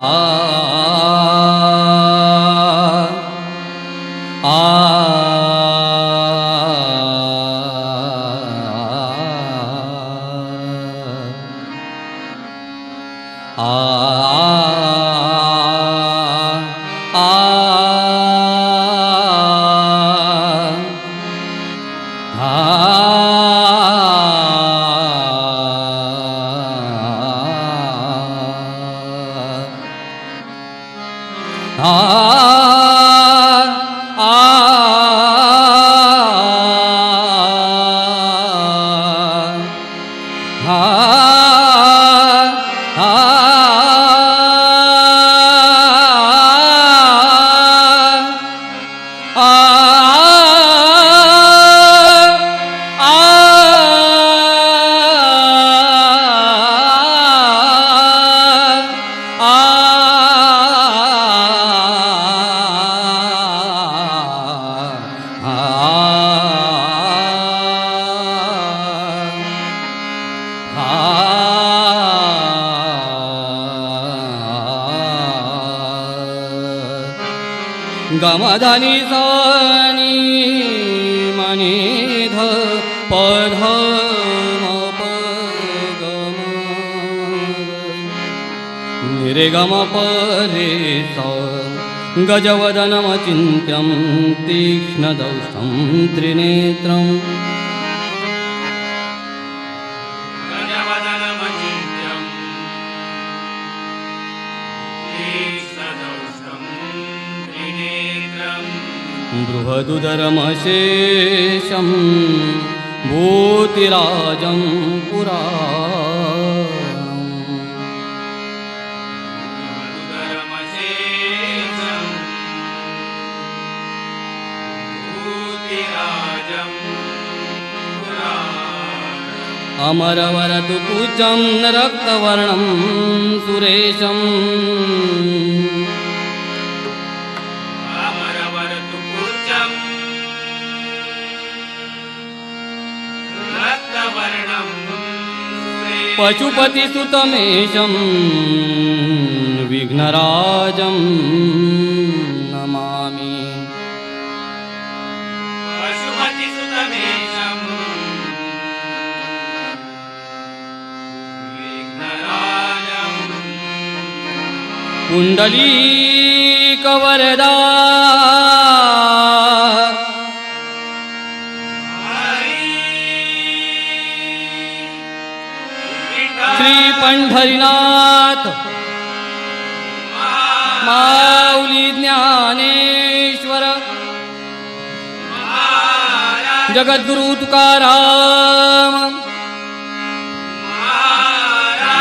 啊 गजवदनमचिन्त्यं तीक्ष्णदोषं त्रिनेत्रम्। बृहदुदरमशेषं भूतिराजं पुरा। अमरवरतु पूजं रक्तवर्णं सुरेशम्। पशुपतिसुतमेशं विघ्नराजं नमामि। पुण्डलीकवरदा श्रीपण्ढरीनाथ माऊली ज्ञानेश्वर. जगद्गुरु तुकाराम.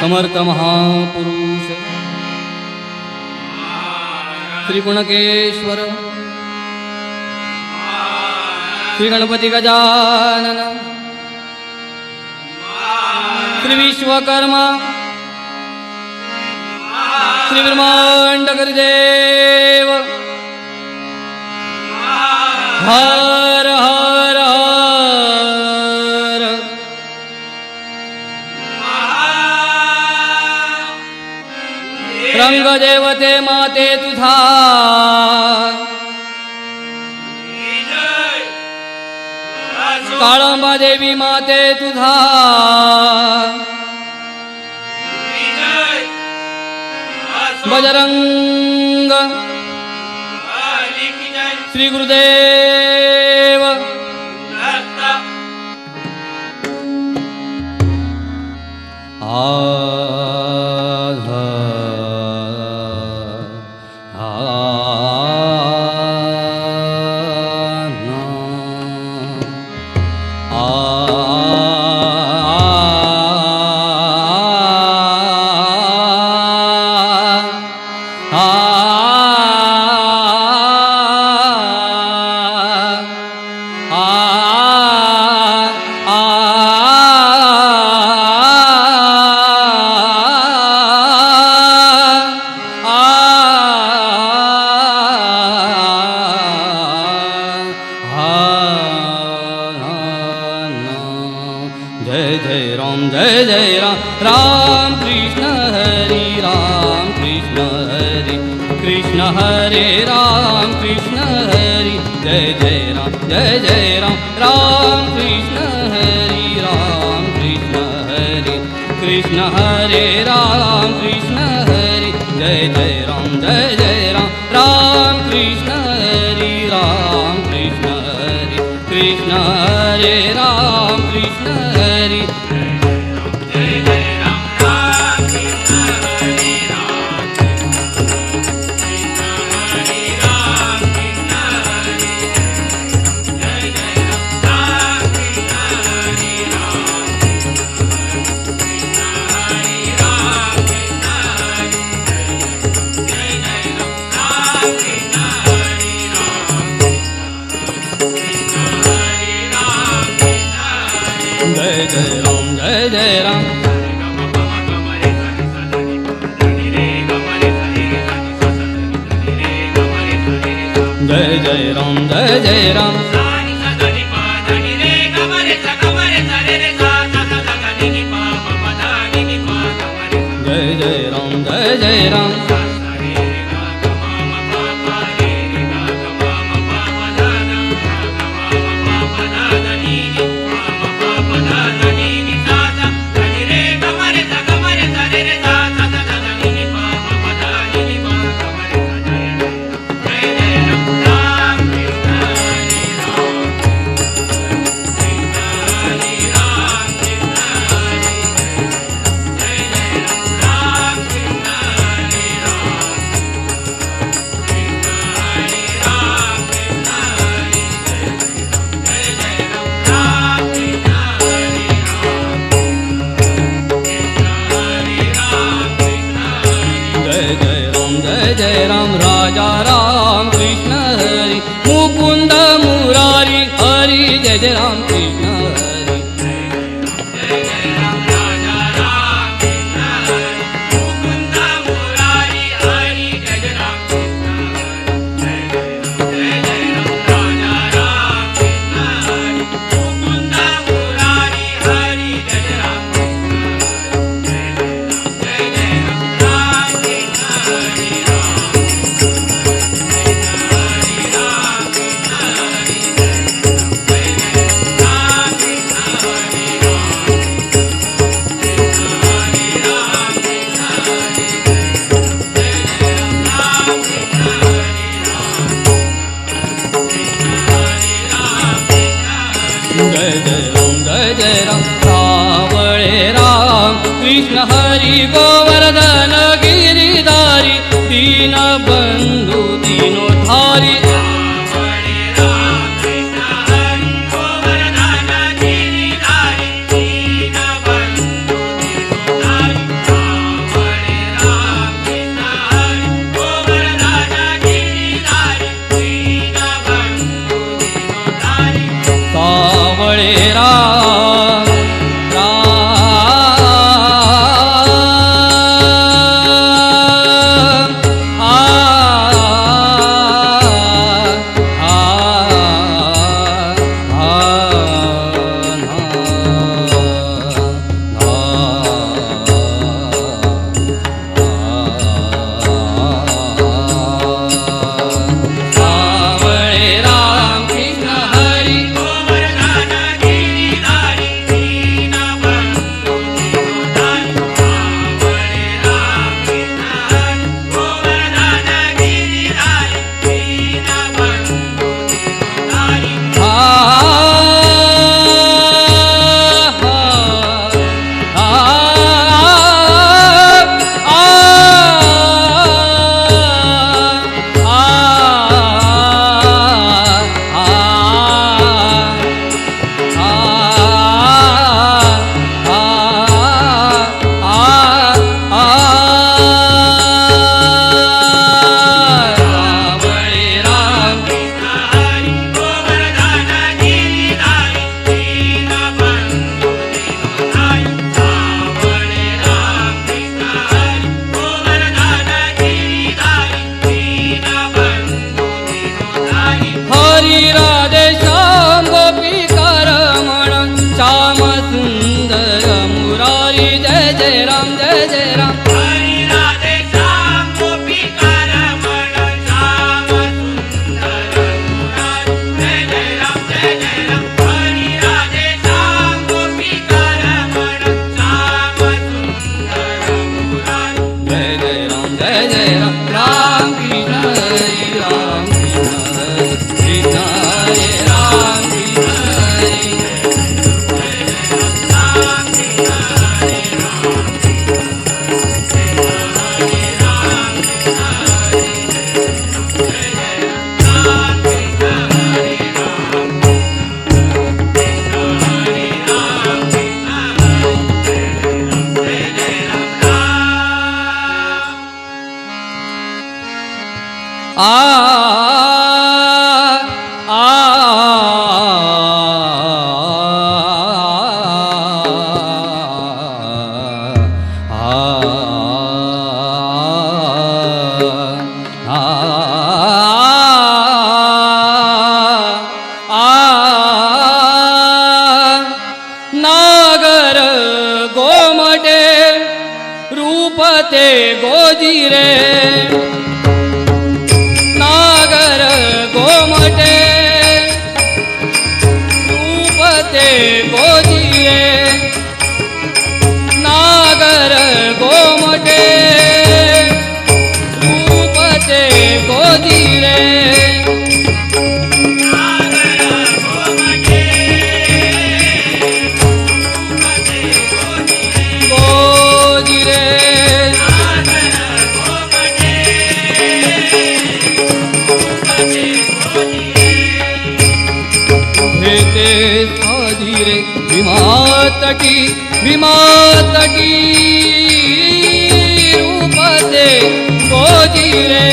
समर्थ महापुरुष. श्रीगुणकेश्वर श्रीगणपती गजानन। श्री विश्वकर्मा श्री ब्रह्मांडकरदेव हर हर हर। रंगदेवते माते तुझा काळंबा देवी माते तुझा बजरंग श्री गुरुदेव 啊。जय राम ते साधीरे विमातकी विमातकी रूपते गोजीरे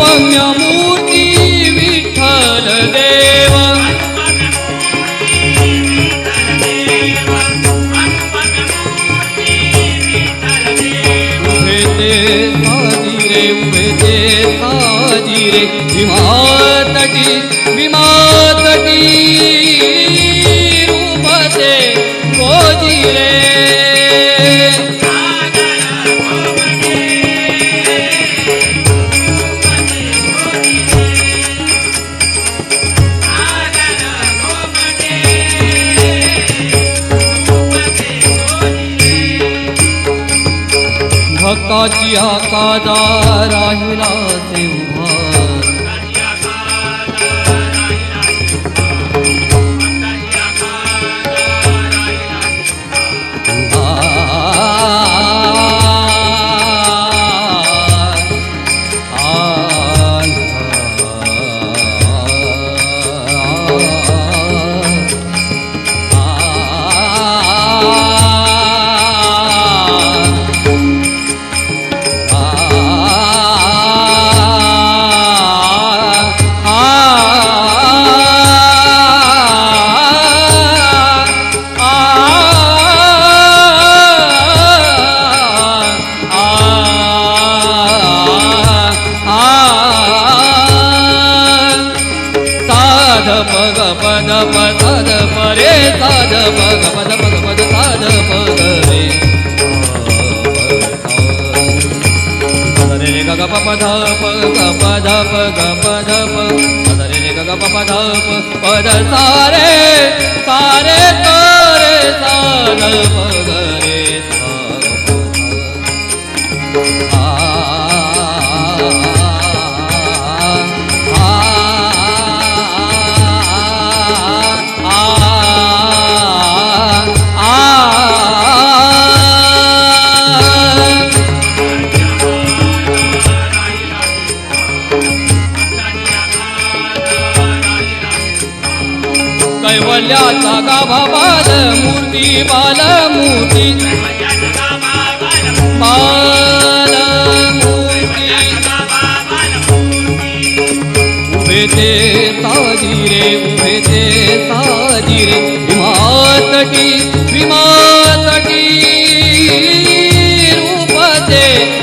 पम्यमूर्ति विठ्ठल देव उभे ते साजी रे उभे ते साजी रे हिमा तटी आकाशिया का दारा हिला से प पद पद सारे सारे तारे सान पगरे मूर्ती बाला मूर्ती बाला उभे ते साजी रे उभे ते साजी रे. विमातटी विमातटी. रूपते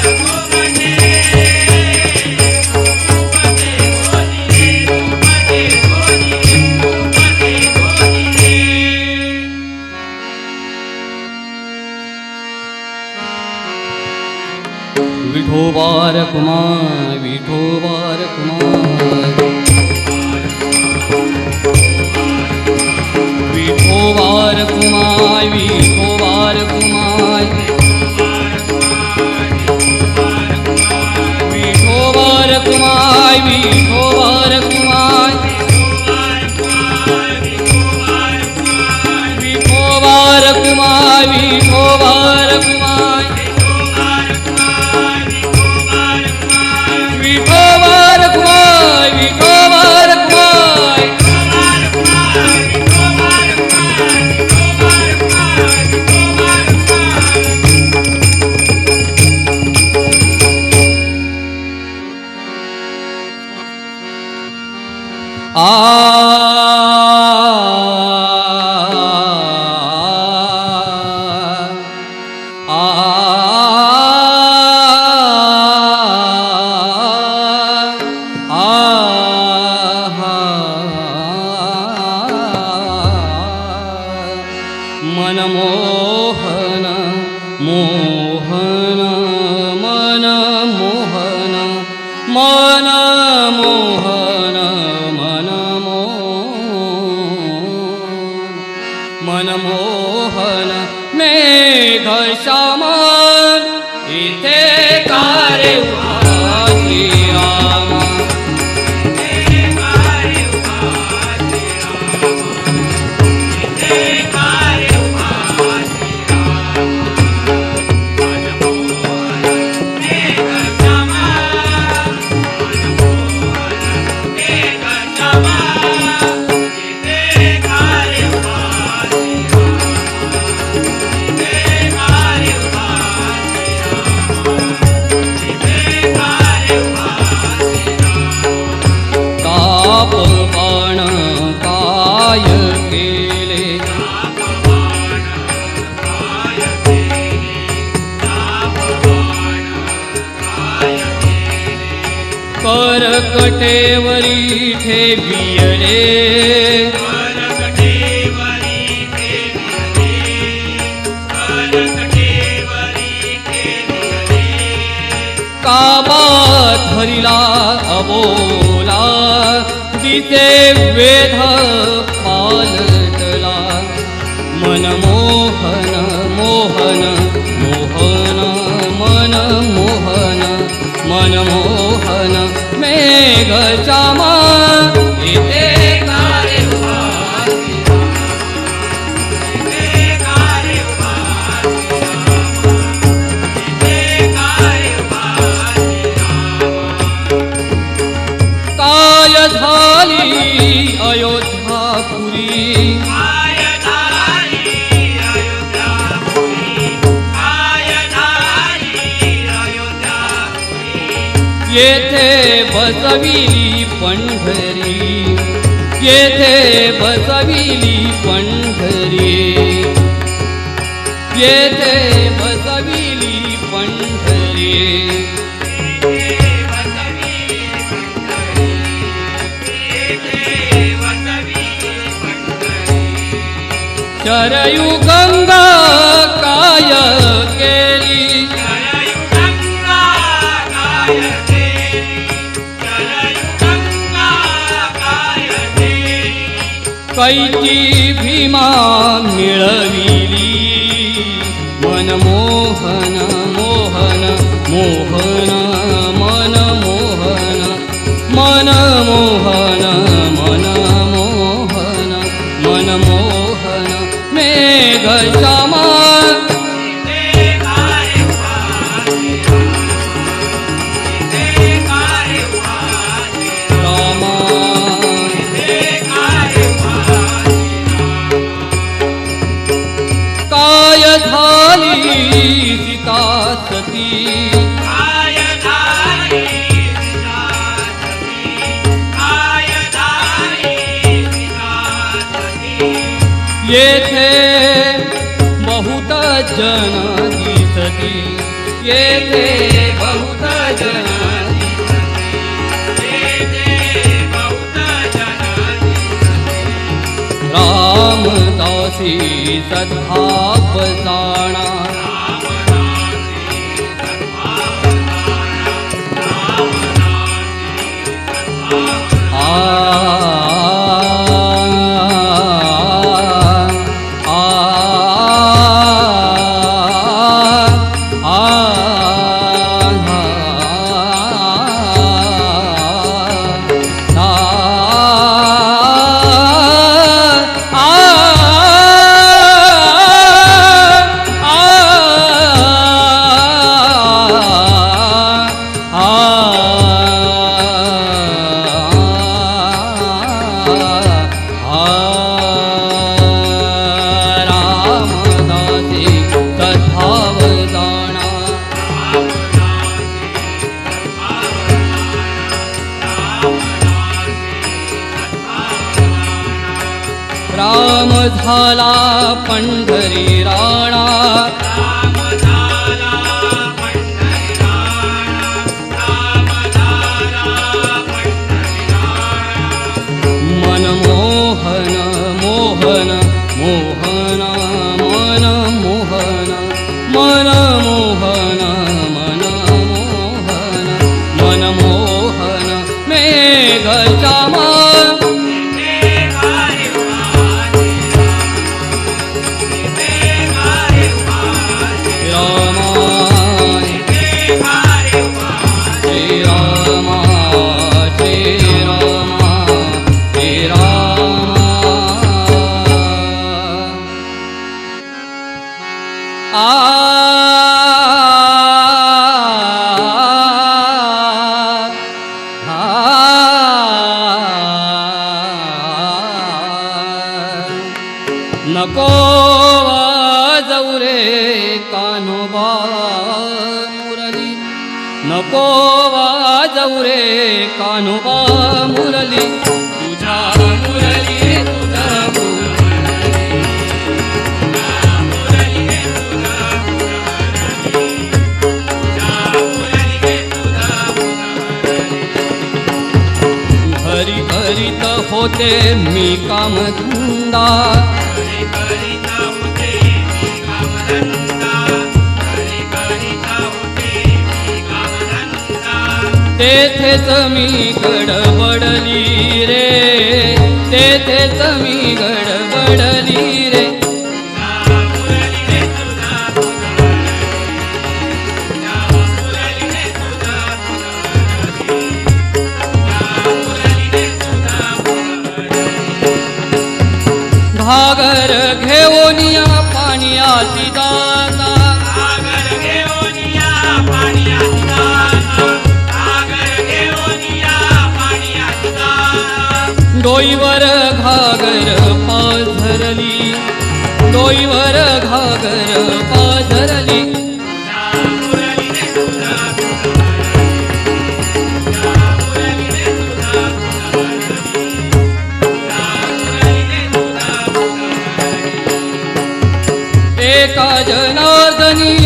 Oh, काबा धरिला अबोला दिसे वेध पालटला. मनमोहन मोहन मोहन मन मोहन मनमोहन मेघ चामा बसविली पंढरी. येथे बसविली पंढरी. येथे बसविली पंढरी. शरयू गंगा काय कैची भीमा જે તે બહુતા જનાની. રામ દાસી સદભાવ જાણા. मुरली. नको जाऊ रे कान्होबा मुरली. तुझ्या मुरली तुझा हरी हरित होते मी काम तेथेच मी गडबडली रे. तेथेच मी गडबडली रे. घागर घेऊन या पाणी आती डोईवर घागर पाधरली डोईवर घागर पाधरली एका जनार्दनी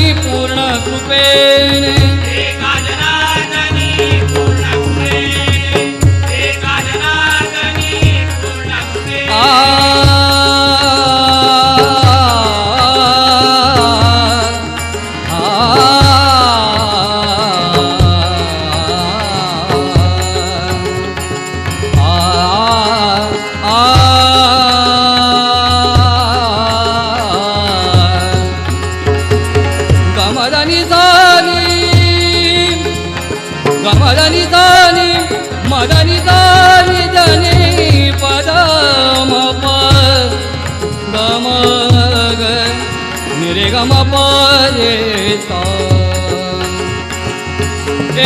सा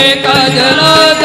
एक जरा